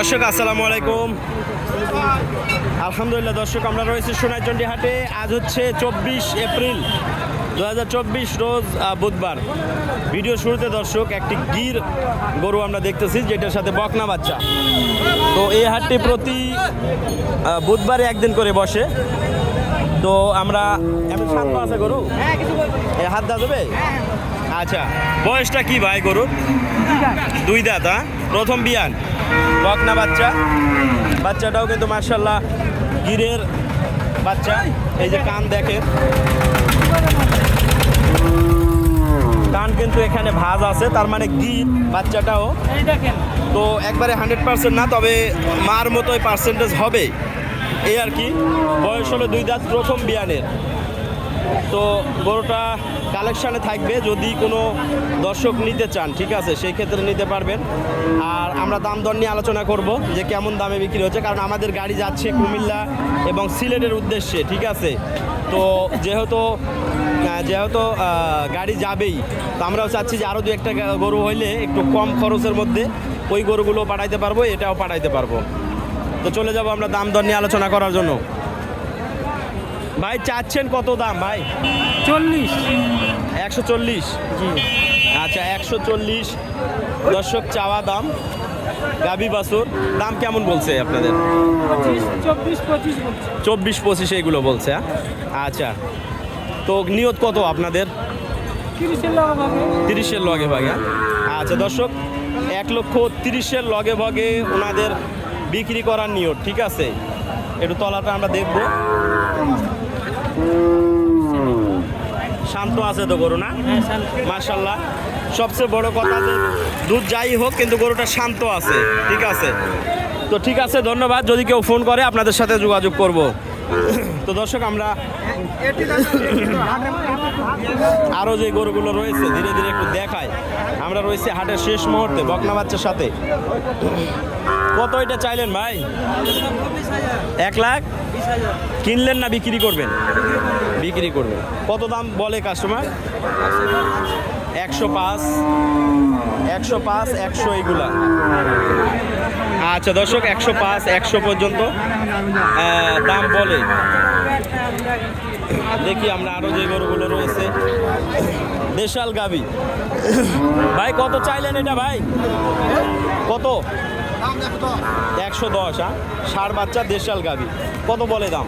দর্শক, আসসালামু আলাইকুম। আলহামদুলিল্লাহ দর্শক, আমরা রয়েছি সোনাইচন্ডী হাটে। আজ হচ্ছে চব্বিশ এপ্রিল দু হাজার চব্বিশ রোজ বুধবার। ভিডিও শুরুতে দর্শক, একটি গির গরু আমরা দেখতেছি, যেটার সাথে বকনা বাচ্চা। তো এই হাটটি প্রতি বুধবারে একদিন করে বসে। তো আমরা, এমন শান্ত আছে গরু? হাত দা দেবে আচ্ছা বয়সটা কি ভাই গরু দুই দাঁত হ্যাঁ? প্রথম বিয়ান। বকনা বাচ্চা? বাচ্চাটাও কিন্তু মার্শাল্লাহ গিরের বাচ্চা। এই যে কান দেখে কান কিন্তু এখানে ভাজ আছে, তার মানে গির বাচ্চাটাও। তো একবারে হান্ড্রেড পার্সেন্ট না, তবে মার মতোই পার্সেন্টেজ হবে। এই আর কি, বয়স হলো দুই দাঁত, প্রথম বিয়ানের। তো গরুটা কালেকশানে থাকবে যদি কোনো দর্শক নিতে চান, ঠিক আছে? সেই ক্ষেত্রে নিতে পারবেন। আর আমরা দাম দর নিয়ে আলোচনা করব যে কেমন দামে বিক্রি হচ্ছে, কারণ আমাদের গাড়ি যাচ্ছে কুমিল্লা এবং সিলেটের উদ্দেশ্যে, ঠিক আছে? তো যেহেতু যেহেতু গাড়ি যাবেই, তো আমরাও চাচ্ছি যে আরও দু একটা গরু হইলে একটু কম খরচের মধ্যে ওই গরুগুলো পাঠাইতে পারব, এটাও পাঠাইতে পারব। তো চলে যাব আমরা দাম দর নিয়ে আলোচনা করার জন্য। ভাই চাচ্ছেন কত দাম ভাই? চল্লিশ। একশো চল্লিশ? জি। আচ্ছা একশো চল্লিশ। দর্শক চাওয়া দাম। গাবি বাসুর দাম কেমন বলছে আপনাদের? চব্বিশ পঁচিশ এইগুলো বলছে হ্যাঁ? আচ্ছা তো নিয়ত কত আপনাদের? তিরিশের লাগা ভাবে তিরিশের লগে ভাগে হ্যাঁ? আচ্ছা দর্শক এক লক্ষ তিরিশের লগে ভাগে ওনাদের বিক্রি করার নিয়ত ঠিক আছে? একটু তলাটা আমরা দেখব। শান্ত আছে তো গরু না? হ্যাঁ মার্শাল্লাহ সবচেয়ে বড় কথা যে দুধ যাই হোক কিন্তু গরুটা শান্ত আছে ঠিক আছে? তো ঠিক আছে ধন্যবাদ। যদি কেউ ফোন করে আপনাদের সাথে যোগাযোগ করব। তো দর্শক আমরা আরও যে গরুগুলো রয়েছে ধীরে ধীরে একটু দেখাই। আমরা রয়েছি হাটের শেষ মুহূর্তে, বকনা বাচ্চার সাথে। কত এটা চাইলেন ভাই? এক লাখ? কিনলেন না বিক্রি করবেন? বিক্রি করবেন। কত দাম বলে কাস্টমার একশো পাঁচ। একশো পাঁচ, একশো এইগুলা আচ্ছা দর্শক, একশো পাঁচ, একশো পর্যন্ত দাম বলে। দেখি আমরা আরও যে গরুগুলো রয়েছে। দেশাল গাবি। ভাই কত চাইলেন এটা ভাই? কত? একশো দশ হ্যাঁ ষাট বাচ্চা দেশাল গাবি কত বলে দাম?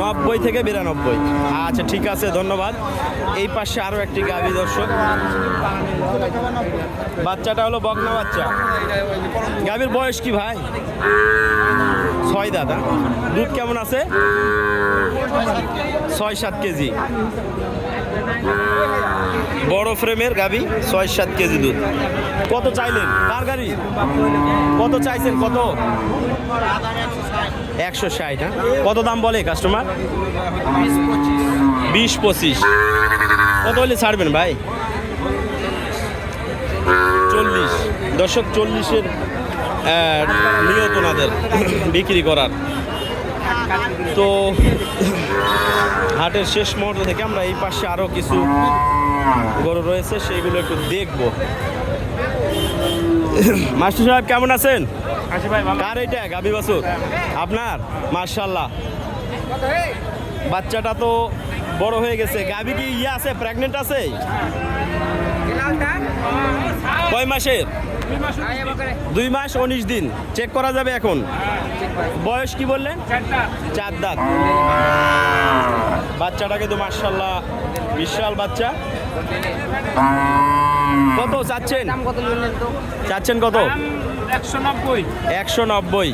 নব্বই থেকে বিরানব্বই। আচ্ছা ঠিক আছে ধন্যবাদ। এই পাশে আরও একটি গাভী দর্শক। বাচ্চাটা হলো বকনা বাচ্চা। গাভীর বয়স কি ভাই? ছয় দাদা দুধ কেমন আছে? ছয় সাত কেজি। বড় ফ্রেমের গাবি, ছয় সাত কেজি দুধ। কত চাইলেন? কার গাড়ি? কত চাইছেন? কত? একশো ষাট হ্যাঁ? কত দাম বলে কাস্টমার বিশ পঁচিশ। কত হলে ছাড়বেন ভাই? চল্লিশ। দশক চল্লিশের নিয়ত ওনাদের বিক্রি করার। তো হাটের শেষ মুহূর্ত থেকে আমরা এই পাশে আরও কিছু গরু রয়েছে সেইগুলো একটু দেখব। মাস্টার সাহেব কেমন আছেন? ভাই ভালো। কার এইটা? গাবি বাসুর আপনার? মার্শাল্লাহ বাচ্চাটা তো বড় হয়ে গেছে। গাবি কি ইয়ে আছে? প্রেগনেন্ট আছে? কয় মাসের? দুই মাস উনিশ দিন। চেক করা যাবে এখন। বয়স কি বললেন? চার দাঁত। বাচ্চাটাকে কিন্তু মার্শাল্লাহ বিশাল বাচ্চা। কত চাচ্ছেন? চাচ্ছেন কত? একশো নব্বই। একশো নব্বই।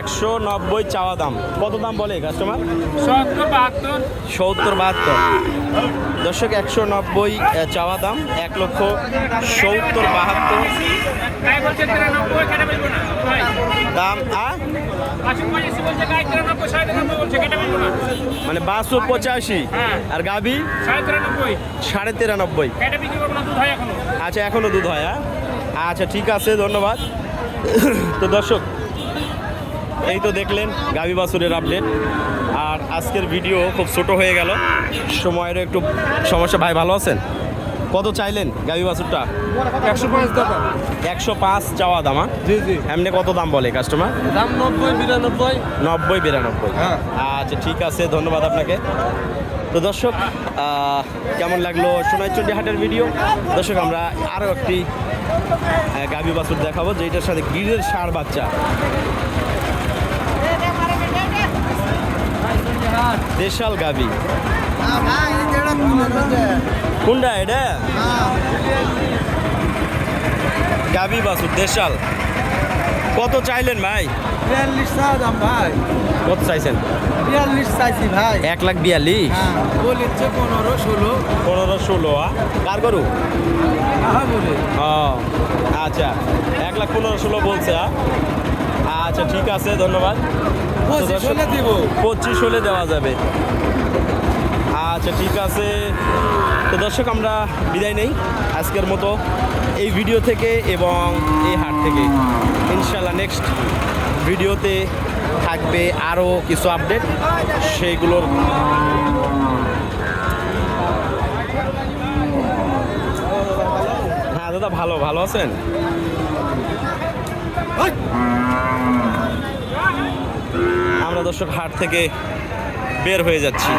একশো নব্বই চাওয়া দাম। কত দাম বলে কাস্টমার সত্তর বাহাত্তর। সত্তর বাহাত্তর। দর্শক একশো নব্বই চাওয়া দাম এক লক্ষ সত্তর বাহাত্তর। দাম আ? আশিক পঁচাশি। বলছে গায়ে তিরানব্বই সাড়ে তিরানব্বই। বলছে কেটে বলব না মানে বাষট্টি পঁচাশি হ্যাঁ। আর গাবি সাড়ে তিরানব্বই এখনও। আচ্ছা এখনও দুধ হয় হ্যাঁ আচ্ছা ঠিক আছে ধন্যবাদ। তো দর্শক এই তো দেখলেন গাবি বাছুরের আপডেট আর আজকের ভিডিও খুব ছোট হয়ে গেল। সময়েরও একটু সমস্যা। ভাই ভালো আছেন? কত চাইলেন গাভী বাছুরটা? একশো পাঁচ টাকা একশো পাঁচ চাওয়া দামা জি জি। এমনি কত দাম বলে কাস্টমার দাম নব্বই বিরানব্বই। নব্বই বিরানব্বই। হ্যাঁ। আচ্ছা ঠিক আছে ধন্যবাদ আপনাকে। তো দর্শক কেমন লাগল সোনাইচন্ডী হাটের ভিডিও দর্শক আমরা আরও একটি গাভী বাছুর দেখাবো যেটার সাথে গিরের সার বাচ্চা। দেশাল গাভী কোনটা এটা? গাভী বাছুর দেশাল। কত চাইলেন ভাই? বিয়াল্লিশ দাম ভাই। কত চাইছেন? বিয়াল্লিশ চাইছি ভাই। এক লাখ বিয়াল্লিশ? হ্যাঁ বলেছে পনেরো ষোলো। পনেরো ষোলো আ? কার করু আচ্ছা। এক লাখ পনেরো ষোলো বলছে? আচ্ছা ঠিক আছে ধন্যবাদ। পঁচিশ হলে পঁচিশ হলে দেওয়া যাবে। আচ্ছা ঠিক আছে। তো দর্শক আমরা বিদায় নেই আজকের মতো এই ভিডিও থেকে এবং এই হাট থেকে। ইনশাল্লাহ নেক্সট ভিডিওতে থাকবে আরও কিছু আপডেট সেইগুলোর হ্যাঁ দাদা ভালো ভালো আছেন? আমরা দর্শক হাট থেকে বের হয়ে যাচ্ছি।